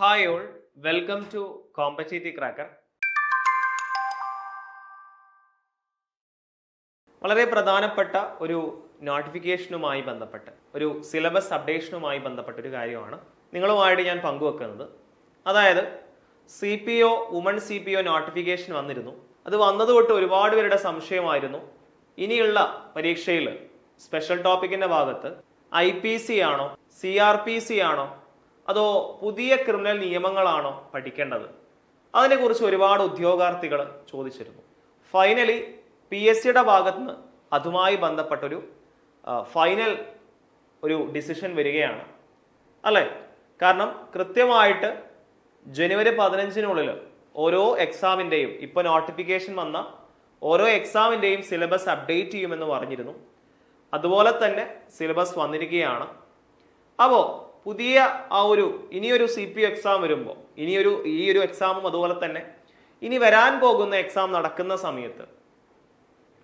Hi all welcome to competitive cracker. വളരെ പ്രധാനപ്പെട്ട ഒരു നോട്ടിഫിക്കേഷനുമായി ബന്ധപ്പെട്ട് ഒരു സിലബസ് അപ്ഡേഷനുമായി ബന്ധപ്പെട്ട ഒരു കാര്യമാണ് നിങ്ങളുമായിട്ട് ഞാൻ പങ്കുവെക്കുന്നത്. അതായത് C P O woman C P O notification വന്നിരുന്നു. അത് വന്നത് തൊട്ട് ഒരുപാട് പേരുടെ സംശയമായിരുന്നു. ഇനിയുള്ള പരീക്ഷയിൽ സ്പെഷ്യൽ ടോപ്പിക്കിന്റെ ഭാഗത്ത് ഐ പി സി ആണോ സി ആർ പി സി ആണോ അതോ പുതിയ ക്രിമിനൽ നിയമങ്ങളാണോ പഠിക്കേണ്ടത്? അതിനെക്കുറിച്ച് ഒരുപാട് ഉദ്യോഗാർത്ഥികൾ ചോദിച്ചിരുന്നു. ഫൈനലി പി എസ് സിയുടെ ഭാഗത്ത് നിന്ന് അതുമായി ബന്ധപ്പെട്ടൊരു ഫൈനൽ ഒരു ഡിസിഷൻ വരികയാണ്. അല്ലേ? കാരണം കൃത്യമായിട്ട് ജനുവരി പതിനഞ്ചിനുള്ളിൽ ഓരോ എക്സാമിന്റെയും ഇപ്പോൾ നോട്ടിഫിക്കേഷൻ വന്ന ഓരോ എക്സാമിന്റെയും സിലബസ് അപ്ഡേറ്റ് ചെയ്യുമെന്ന് പറഞ്ഞിരുന്നു. അതുപോലെ തന്നെ സിലബസ് വന്നിരിക്കുകയാണ്. അപ്പോൾ പുതിയ ആ ഒരു ഇനിയൊരു സി പി എക്സാം വരുമ്പോൾ ഇനിയൊരു ഈ ഒരു എക്സാമും അതുപോലെ തന്നെ ഇനി വരാൻ പോകുന്ന എക്സാം നടക്കുന്ന സമയത്ത്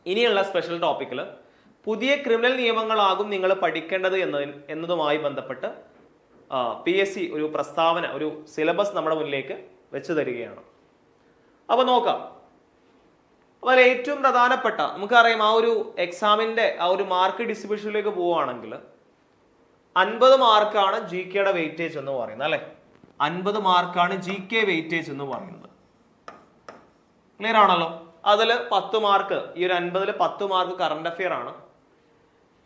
ഇനിയുള്ള സ്പെഷ്യൽ ടോപ്പിക്കിൽ പുതിയ ക്രിമിനൽ നിയമങ്ങളാകും നിങ്ങൾ പഠിക്കേണ്ടത് എന്നതിന് എന്നതുമായി ബന്ധപ്പെട്ട് പി എസ് സി ഒരു പ്രസ്താവന ഒരു സിലബസ് നമ്മുടെ മുന്നിലേക്ക് വെച്ച് തരികയാണ്. അപ്പൊ നോക്കാം. അപ്പോൾ ഏറ്റവും പ്രധാനപ്പെട്ട നമുക്കറിയാം ആ ഒരു എക്സാമിന്റെ ആ ഒരു മാർക്ക് ഡിസ്ട്രിബ്യൂഷനിലേക്ക് പോവുകയാണെങ്കിൽ അൻപത് മാർക്കാണ് ജി കെയുടെ വെയിറ്റേജ് എന്ന് പറയുന്നത് അല്ലെ? അൻപത് മാർക്കാണ് ജി കെ വെയിറ്റേജ് എന്ന് പറയുന്നത്. ക്ലിയർ ആണല്ലോ? അതിൽ പത്ത് മാർക്ക് ഈ ഒരു അൻപതിൽ പത്ത് മാർക്ക് കറണ്ട് അഫെയർ ആണ്.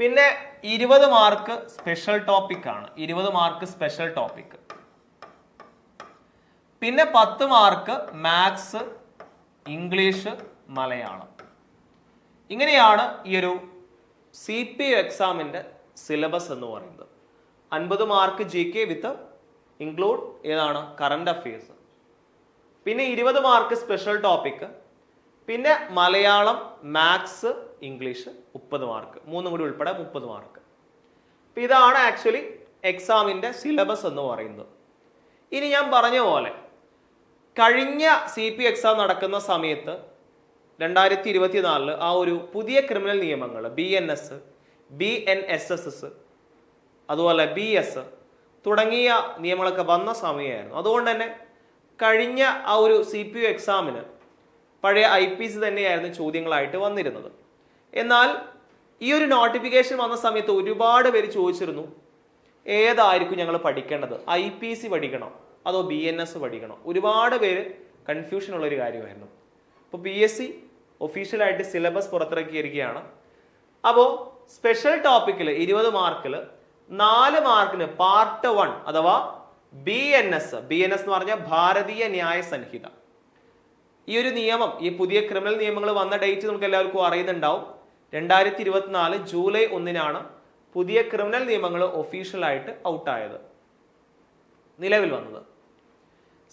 പിന്നെ ഇരുപത് മാർക്ക് സ്പെഷ്യൽ ടോപ്പിക് ആണ്. ഇരുപത് മാർക്ക് സ്പെഷ്യൽ ടോപ്പിക് പിന്നെ പത്ത് മാർക്ക് മാത്സ് ഇംഗ്ലീഷ് മലയാളം. ഇങ്ങനെയാണ് ഈ ഒരു സി പി യു എക്സാമിന്റെ സിലബസ് എന്ന് പറയുന്നത്. അൻപത് mark G K with include ഏതാണ്? കറണ്ട് അഫയേഴ്സ് പിന്നെ ഇരുപത് മാർക്ക് സ്പെഷ്യൽ ടോപ്പിക്ക് പിന്നെ മലയാളം മാത്സ് ഇംഗ്ലീഷ് മുപ്പത് മാർക്ക് മൂന്നും കൂടി ഉൾപ്പെടെ മുപ്പത് മാർക്ക് അപ്പം ഇതാണ് ആക്ച്വലി എക്സാമിന്റെ സിലബസ് എന്ന് പറയുന്നത്. ഇനി ഞാൻ പറഞ്ഞ പോലെ കഴിഞ്ഞ സി പി എക്സാം നടക്കുന്ന സമയത്ത് രണ്ടായിരത്തി ഇരുപത്തിനാലിൽ ആ ഒരു പുതിയ ക്രിമിനൽ നിയമങ്ങൾ B N S B N S S S അതുപോലെ ബി എസ് തുടങ്ങിയ നിയമങ്ങളൊക്കെ വന്ന സമയമായിരുന്നു അതുകൊണ്ട് തന്നെ കഴിഞ്ഞ ആ ഒരു സി പി യു എക്സാമിന് പഴയ ഐ പി സി തന്നെയായിരുന്നു ചോദ്യങ്ങളായിട്ട് വന്നിരുന്നത്. എന്നാൽ ഈ ഒരു നോട്ടിഫിക്കേഷൻ വന്ന സമയത്ത് ഒരുപാട് പേര് ചോദിച്ചിരുന്നു ഏതായിരിക്കും ഞങ്ങൾ പഠിക്കേണ്ടത്? ഐ പി സി പഠിക്കണോ അതോ ബി എൻ എസ് പഠിക്കണോ? ഒരുപാട് പേര് കൺഫ്യൂഷൻ ഉള്ളൊരു കാര്യമായിരുന്നു. അപ്പോൾ പി എസ് സി ഒഫീഷ്യലായിട്ട് സിലബസ് പുറത്തിറക്കിയിരിക്കുകയാണ്. അപ്പോൾ സ്പെഷ്യൽ ടോപ്പിക്കിൽ ഇരുപത് മാർക്കിൽ നാല് മാർക്കിന് പാർട്ട് വൺ അഥവാ B N S B N S എന്ന് പറഞ്ഞാൽ ഭാരതീയ ന്യായ സംഹിത. ഈ ഒരു നിയമം ഈ പുതിയ ക്രിമിനൽ നിയമങ്ങൾ വന്ന ഡേറ്റ് നമുക്ക് എല്ലാവർക്കും അറിയുന്നുണ്ടാവും. രണ്ടായിരത്തി ഇരുപത്തിനാല് ജൂലൈ ഒന്നിനാണ് പുതിയ ക്രിമിനൽ നിയമങ്ങൾ ഒഫീഷ്യലായിട്ട് ഔട്ടായത് നിലവിൽ വന്നത്.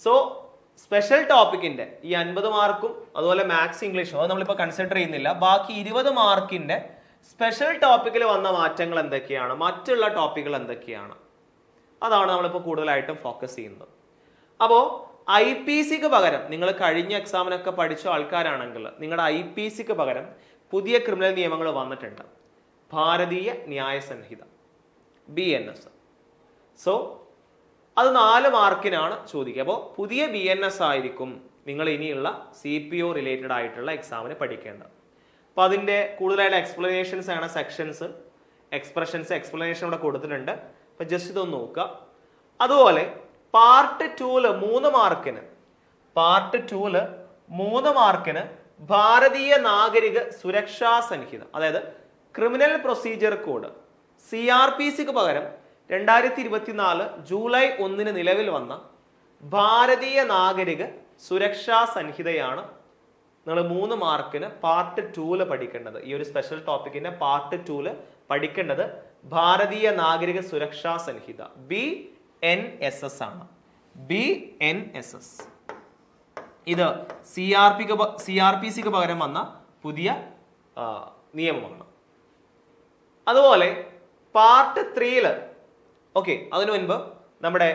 സോ സ്പെഷ്യൽ ടോപ്പിക്കിന്റെ ഈ അൻപത് മാർക്കും അതുപോലെ മാത്സ് ഇംഗ്ലീഷും അത് നമ്മളിപ്പോൾ കൺസിഡർ ചെയ്യുന്നില്ല. ബാക്കി ഇരുപത് മാർക്കിന്റെ സ്പെഷ്യൽ ടോപ്പിക്കിൽ വന്ന മാറ്റങ്ങൾ എന്തൊക്കെയാണ്? മറ്റുള്ള ടോപ്പിക്കുകൾ എന്തൊക്കെയാണ്? അതാണ് നമ്മളിപ്പോൾ കൂടുതലായിട്ടും ഫോക്കസ് ചെയ്യുന്നത്. അപ്പോൾ ഐ പി സിക്ക് പകരം നിങ്ങൾ കഴിഞ്ഞ എക്സാമിനൊക്കെ പഠിച്ച ആൾക്കാരാണെങ്കിൽ നിങ്ങളുടെ ഐ പി സിക്ക് പകരം പുതിയ ക്രിമിനൽ നിയമങ്ങൾ വന്നിട്ടുണ്ട്. ഭാരതീയ ന്യായ സംഹിത ബി എൻ എസ് സോ അത് നാല് മാർക്കിനാണ് ചോദിക്കുക. അപ്പോൾ പുതിയ ബി എൻ എസ് ആയിരിക്കും നിങ്ങൾ ഇനിയുള്ള സി പി ഒ റിലേറ്റഡ് ആയിട്ടുള്ള എക്സാമിന് പഠിക്കേണ്ടത്. അപ്പോൾ അതിന്റെ കൂടുതലായിട്ട് എക്സ്പ്ലനേഷൻസ് ആണ് സെക്ഷൻസ് എക്സ്പ്രഷൻസ് എക്സ്പ്ലനേഷൻ ഇവിടെ കൊടുത്തിട്ടുണ്ട്. അപ്പോൾ ജസ്റ്റ് ഇതൊന്ന് നോക്കുക. അതുപോലെ പാർട്ട് ടൂൽ മൂന്ന് മാർക്കിന് പാർട്ട് ടൂൽ മൂന്ന് മാർക്കിന് ഭാരതീയ നാഗരിക സുരക്ഷാ സംഹിത അതായത് criminal procedure code C R P സിക്ക് പകരം രണ്ടായിരത്തി ഇരുപത്തിനാല് ജൂലൈ ഒന്നിന് നിലവിൽ വന്ന ഭാരതീയ നാഗരിക സുരക്ഷാ സംഹിതയാണ് നിങ്ങൾ മൂന്ന് മാർക്കിന് പാർട്ട് ടൂൽ പഠിക്കേണ്ടത്. ഈ ഒരു സ്പെഷ്യൽ ടോപ്പിക്കിന്റെ പാർട്ട് ടൂൽ പഠിക്കേണ്ടത് ഭാരതീയ നാഗരിക സുരക്ഷാ സംഹിത. ബി എൻ എസ് എസ് ആണ്. ബി എൻ എസ് എസ് ഇത് സി ആർ പിക്ക് സി ആർ പി സിക്ക് പകരം വന്ന പുതിയ നിയമമാണ്. അതുപോലെ പാർട്ട് ത്രീയിൽ ഓക്കെ അതിനു മുൻപ് നമ്മുടെ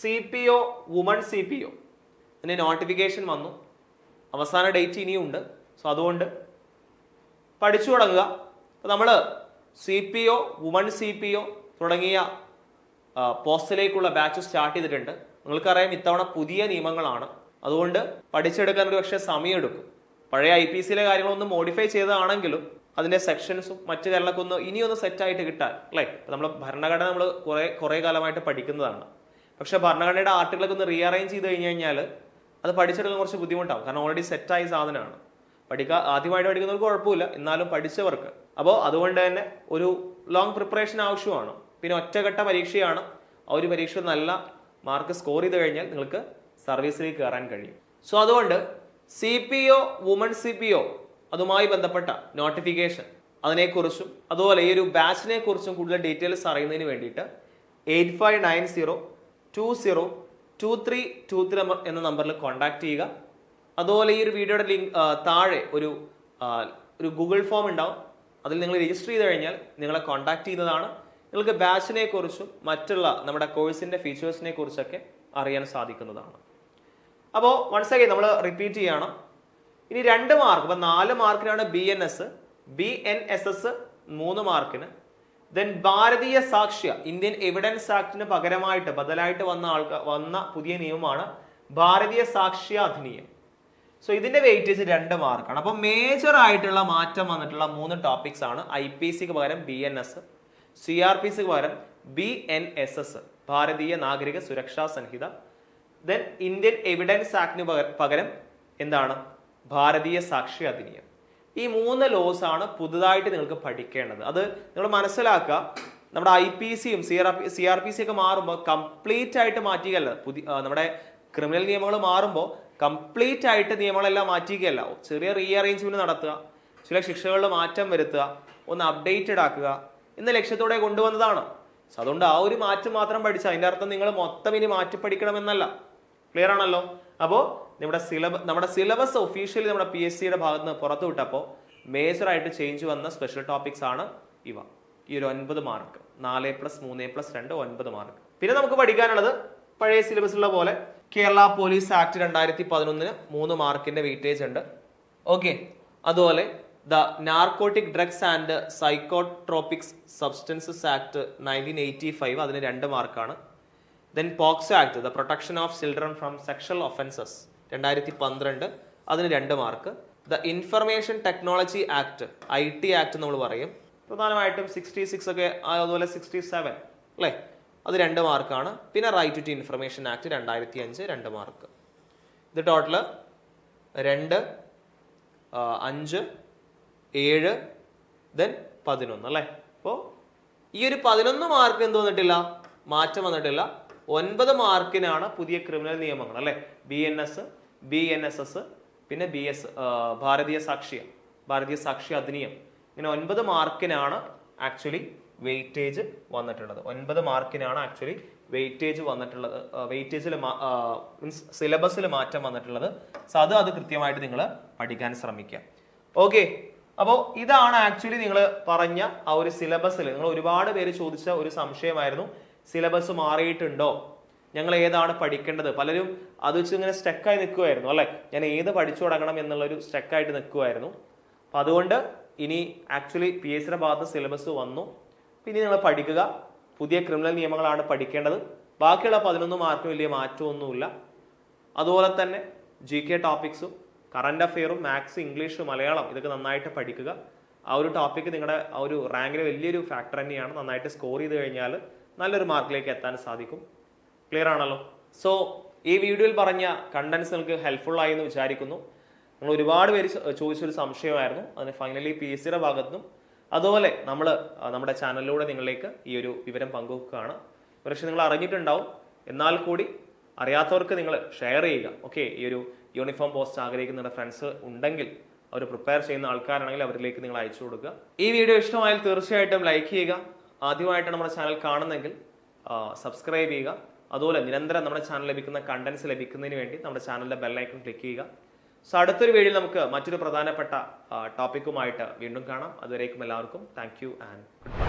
C P O woman C P O അതിന് നോട്ടിഫിക്കേഷൻ വന്നു. അവസാന ഡേറ്റ് ഇനിയും ഉണ്ട്. സോ അതുകൊണ്ട് പഠിച്ചു തുടങ്ങുക. നമ്മൾ C P O woman C P O തുടങ്ങിയ പോസ്റ്റിലേക്കുള്ള ബാച്ച് സ്റ്റാർട്ട് ചെയ്തിട്ടുണ്ട്. നിങ്ങൾക്കറിയാം ഇത്തവണ പുതിയ നിയമങ്ങളാണ്. അതുകൊണ്ട് പഠിച്ചെടുക്കാൻ ഒരു പക്ഷേ സമയമെടുക്കും. പഴയ ഐ പി സിയിലെ കാര്യങ്ങളൊന്ന് മോഡിഫൈ ചെയ്തതാണെങ്കിലും അതിന്റെ സെക്ഷൻസും മറ്റു കാര്യങ്ങളൊക്കെ ഒന്ന് ഇനിയൊന്ന് സെറ്റായിട്ട് കിട്ടാൻ അല്ലേ? നമ്മൾ ഭരണഘടന നമ്മൾ കുറേ കുറേ കാലമായിട്ട് പഠിക്കുന്നതാണ്. പക്ഷേ ഭരണഘടനയുടെ ആർട്ടിക്കിളൊക്കെ ഒന്ന് റീഅറേഞ്ച് ചെയ്ത് കഴിഞ്ഞ് കഴിഞ്ഞാൽ അത് പഠിച്ചെടുക്കാൻ കുറച്ച് ബുദ്ധിമുട്ടാവും. കാരണം ഓൾറെഡി സെറ്റായ സാധനമാണ്. പഠിക്കുക ആദ്യമായിട്ട് പഠിക്കുന്നവർക്ക് കുഴപ്പമില്ല. എന്നാലും പഠിച്ചവർക്ക്. അപ്പോൾ അതുകൊണ്ട് തന്നെ ഒരു ലോങ് പ്രിപ്പറേഷൻ ആവശ്യമാണ്. പിന്നെ ഒറ്റഘട്ട പരീക്ഷയാണ്. ആ ഒരു പരീക്ഷ നല്ല മാർക്ക് സ്കോർ ചെയ്ത് കഴിഞ്ഞാൽ നിങ്ങൾക്ക് സർവീസിലേക്ക് കയറാൻ കഴിയും. സോ അതുകൊണ്ട് C P O woman C P O അതുമായി ബന്ധപ്പെട്ട നോട്ടിഫിക്കേഷൻ അതിനെക്കുറിച്ചും അതുപോലെ ഈ ഒരു ബാച്ചിനെ കുറിച്ചും കൂടുതൽ ഡീറ്റെയിൽസ് അറിയുന്നതിന് വേണ്ടിയിട്ട് eight five nine zero two zero two three two three number എന്ന നമ്പറിൽ കോൺടാക്ട് ചെയ്യുക. അതുപോലെ ഈ ഒരു വീഡിയോയുടെ ലിങ്ക് താഴെ ഒരു ഒരു ഗൂഗിൾ ഫോം ഉണ്ടാവും. അതിൽ നിങ്ങൾ രജിസ്റ്റർ ചെയ്ത് കഴിഞ്ഞാൽ നിങ്ങളെ കോൺടാക്ട് ചെയ്യുന്നതാണ്. നിങ്ങൾക്ക് ബാച്ചിനെ കുറിച്ചും മറ്റുള്ള നമ്മുടെ കോഴ്സിന്റെ ഫീച്ചേഴ്സിനെ കുറിച്ചൊക്കെ അറിയാൻ സാധിക്കുന്നതാണ്. അപ്പോൾ വൺസ് അഗൈൻ നമ്മൾ റിപ്പീറ്റ് ചെയ്യണം. ഇനി രണ്ട് മാർക്ക് ഇപ്പം നാല് മാർക്കിനാണ് B N S B N S S മൂന്ന് മാർക്കിന് ദെൻ ഭാരതീയ സാക്ഷ്യ ഇന്ത്യൻ എവിഡൻസ് ആക്ടിന് പകരമായിട്ട് ബദലായിട്ട് വന്ന ആൾക്കാർ വന്ന പുതിയ നിയമമാണ് ഭാരതീയ സാക്ഷ്യ അധിനിയം. സോ ഇതിന്റെ വെയിറ്റേജ് രണ്ട് മാർക്കാണ് അപ്പോൾ മേജർ ആയിട്ടുള്ള മാറ്റം വന്നിട്ടുള്ള മൂന്ന് ടോപ്പിക്സ് ആണ് ഐ പി സിക്ക് പകരം B N S C R P സിക്ക് പകരം B N S S Bharatiya Nagarik Suraksha Sanhita. Then Indian evidence ആക്ടിന് പകരം എന്താണ്? ഭാരതീയ സാക്ഷി അധിനിയം. ഈ മൂന്ന് ലോസ് ആണ് പുതുതായിട്ട് നിങ്ങൾക്ക് പഠിക്കേണ്ടത്. അത് നിങ്ങൾ മനസ്സിലാക്കുക. നമ്മുടെ ഐ പി സിയും C R P C R P C ഒക്കെ മാറുമ്പോൾ കംപ്ലീറ്റ് ആയിട്ട് മാറ്റുകയല്ല പുതിയ നമ്മുടെ ക്രിമിനൽ നിയമങ്ങൾ മാറുമ്പോൾ കംപ്ലീറ്റ് ആയിട്ട് നിയമങ്ങളെല്ലാം മാറ്റുകയല്ല ചെറിയ റീഅറേഞ്ച്മെന്റ് നടത്തുക. ചില ശിക്ഷകളിൽ മാറ്റം വരുത്തുക. ഒന്ന് അപ്ഡേറ്റഡ് ആക്കുക. എന്ന ലക്ഷ്യത്തോടെ കൊണ്ടുവന്നതാണ്. സോ അതുകൊണ്ട് ആ ഒരു മാറ്റം മാത്രം പഠിച്ചാൽ അതിന്റെ അർത്ഥം നിങ്ങൾ മൊത്തം ഇനി മാറ്റി പഠിക്കണമെന്നല്ല ക്ലിയർ ആണല്ലോ? അപ്പോൾ നമ്മുടെ സിലബസ് നമ്മുടെ സിലബസ് ഒഫീഷ്യലി നമ്മുടെ പി എസ് സിയുടെ ഭാഗത്ത് നിന്ന് പുറത്തു വിട്ടപ്പോൾ മേജർ ആയിട്ട് ചേഞ്ച് വന്ന സ്പെഷ്യൽ ടോപ്പിക്സ് ആണ് ഇവ. ഈ ഒരു ഒൻപത് മാർക്ക് നാല് പ്ലസ് മൂന്ന് പ്ലസ് രണ്ട് ഒൻപത് മാർക്ക് പിന്നെ നമുക്ക് പഠിക്കാനുള്ളത് പഴയ സിലബസിലുള്ള പോലെ കേരള പോലീസ് ആക്ട് രണ്ടായിരത്തി പതിനൊന്നിന് മൂന്ന് മാർക്കിന്റെ വെയിറ്റേജ് ഉണ്ട്. ഓക്കെ അതുപോലെ the narcotic drugs and psychotropics substances act nineteen eighty five അതിന് രണ്ട് മാർക്കാണ് then POCSO act the protection of children from sexual offences രണ്ടായിരത്തി പന്ത്രണ്ട് അതിന് രണ്ട് mark. The information technology act I T act നമ്മൾ പറയും. പ്രധാനമായിട്ടും സിക്സ്റ്റി സിക്സ് ഒക്കെ അതുപോലെ സിക്സ്റ്റി സെവൻ അല്ലേ? അത് രണ്ട് മാർക്കാണ്. പിന്നെ റൈറ്റ് ടു ഇൻഫർമേഷൻ ആക്ട് രണ്ടായിരത്തി അഞ്ച് രണ്ട് മാർക്ക്. ഇത് ടോട്ടൽ രണ്ട് അഞ്ച് ഏഴ് ദെൻ പതിനൊന്ന് അല്ലേ? അപ്പോൾ ഈ ഒരു പതിനൊന്ന് മാർക്ക് എന്ത് വന്നിട്ടില്ല? മാറ്റം വന്നിട്ടില്ല. ഒൻപത് മാർക്കിനാണ് പുതിയ ക്രിമിനൽ നിയമങ്ങൾ അല്ലെ? B N S B N S S പിന്നെ ബി എസ് ഭാരതീയ സാക്ഷ്യ ഭാരതീയ സാക്ഷ്യ അധിനിയം. ഇങ്ങനെ ഒൻപത് മാർക്കിനാണ് ആക്ച്വലി വെയിറ്റേജ് വന്നിട്ടുള്ളത്. ഒൻപത് മാർക്കിനാണ് ആക്ച്വലി വെയിറ്റേജ് വന്നിട്ടുള്ളത്. വെയിറ്റേജിൽ മീൻസ് സിലബസിൽ മാറ്റം വന്നിട്ടുള്ളത്. സോ അത് അത് കൃത്യമായിട്ട് നിങ്ങൾ പഠിക്കാൻ ശ്രമിക്കുക. ഓക്കെ അപ്പോൾ ഇതാണ് ആക്ച്വലി നിങ്ങൾ പറഞ്ഞ ആ ഒരു സിലബസിൽ നിങ്ങൾ ഒരുപാട് പേര് ചോദിച്ച ഒരു സംശയമായിരുന്നു. സിലബസ് മാറിയിട്ടുണ്ടോ? ഞങ്ങൾ ഏതാണ് പഠിക്കേണ്ടത്? പലരും അത് വെച്ച് ഇങ്ങനെ സ്റ്റക്കായി നിൽക്കുമായിരുന്നു അല്ലെ? ഞാൻ ഏത് പഠിച്ചു തുടങ്ങണം എന്നുള്ളൊരു സ്റ്റക്കായിട്ട് നിൽക്കുമായിരുന്നു അപ്പം അതുകൊണ്ട് ഇനി ആക്ച്വലി പി എസ് സിയുടെ ഭാഗത്ത് സിലബസ് വന്നു. പിന്നെ നിങ്ങൾ പഠിക്കുക. പുതിയ ക്രിമിനൽ നിയമങ്ങളാണ് പഠിക്കേണ്ടത്. ബാക്കിയുള്ള പതിനൊന്ന് മാർക്കും വലിയ മാറ്റമൊന്നുമില്ല. അതുപോലെ തന്നെ ജി കെ ടോപ്പിക്സും കറണ്ട് അഫെയറും മാത്സ് ഇംഗ്ലീഷ് മലയാളം ഇതൊക്കെ നന്നായിട്ട് പഠിക്കുക. ആ ഒരു ടോപ്പിക്ക് നിങ്ങളുടെ ആ ഒരു റാങ്കിലെ വലിയൊരു ഫാക്ടർ തന്നെയാണ്. നന്നായിട്ട് സ്കോർ ചെയ്ത് കഴിഞ്ഞാൽ നല്ലൊരു മാർക്കിലേക്ക് എത്താൻ സാധിക്കും. ക്ലിയർ ആണല്ലോ? സോ ഈ വീഡിയോയിൽ പറഞ്ഞ കണ്ടൻസ് നിങ്ങൾക്ക് ഹെൽപ്ഫുൾ ആയി എന്ന് വിചാരിക്കുന്നു. നിങ്ങൾ ഒരുപാട് പേര് ചോദിച്ചൊരു സംശയമായിരുന്നു. അതിന് ഫൈനലി പി എസ് സിയുടെ ഭാഗത്തുനിന്നും അതുപോലെ നമ്മൾ നമ്മുടെ ചാനലിലൂടെ നിങ്ങളിലേക്ക് ഈ ഒരു വിവരം പങ്കുവെക്കുകയാണ്. പക്ഷേ നിങ്ങൾ അറിഞ്ഞിട്ടുണ്ടാവും. എന്നാൽ കൂടി അറിയാത്തവർക്ക് നിങ്ങൾ ഷെയർ ചെയ്യുക. ഓക്കെ ഈ ഒരു യൂണിഫോം പോസ്റ്റ് ആഗ്രഹിക്കുന്ന ഫ്രണ്ട്സ് ഉണ്ടെങ്കിൽ അവർ പ്രിപ്പയർ ചെയ്യുന്ന ആൾക്കാരാണെങ്കിൽ അവരിലേക്ക് നിങ്ങൾ അയച്ചു കൊടുക്കുക. ഈ വീഡിയോ ഇഷ്ടമായാൽ തീർച്ചയായിട്ടും ലൈക്ക് ചെയ്യുക. ആദ്യമായിട്ടാണ് നമ്മുടെ ചാനൽ കാണുന്നെങ്കിൽ സബ്സ്ക്രൈബ് ചെയ്യുക. അതുപോലെ നിരന്തരം നമ്മുടെ ചാനൽ ലഭിക്കുന്ന കണ്ടൻസ് ലഭിക്കുന്നതിന് വേണ്ടി നമ്മുടെ ചാനലിന്റെ ബെല്ലൈക്കൺ ക്ലിക്ക് ചെയ്യുക. സോ അടുത്തൊരു വീഡിയോയിൽ നമുക്ക് മറ്റൊരു പ്രധാനപ്പെട്ട ടോപ്പിക്കുമായിട്ട് വീണ്ടും കാണാം. അതുവരേക്കും എല്ലാവർക്കും thank you and good bye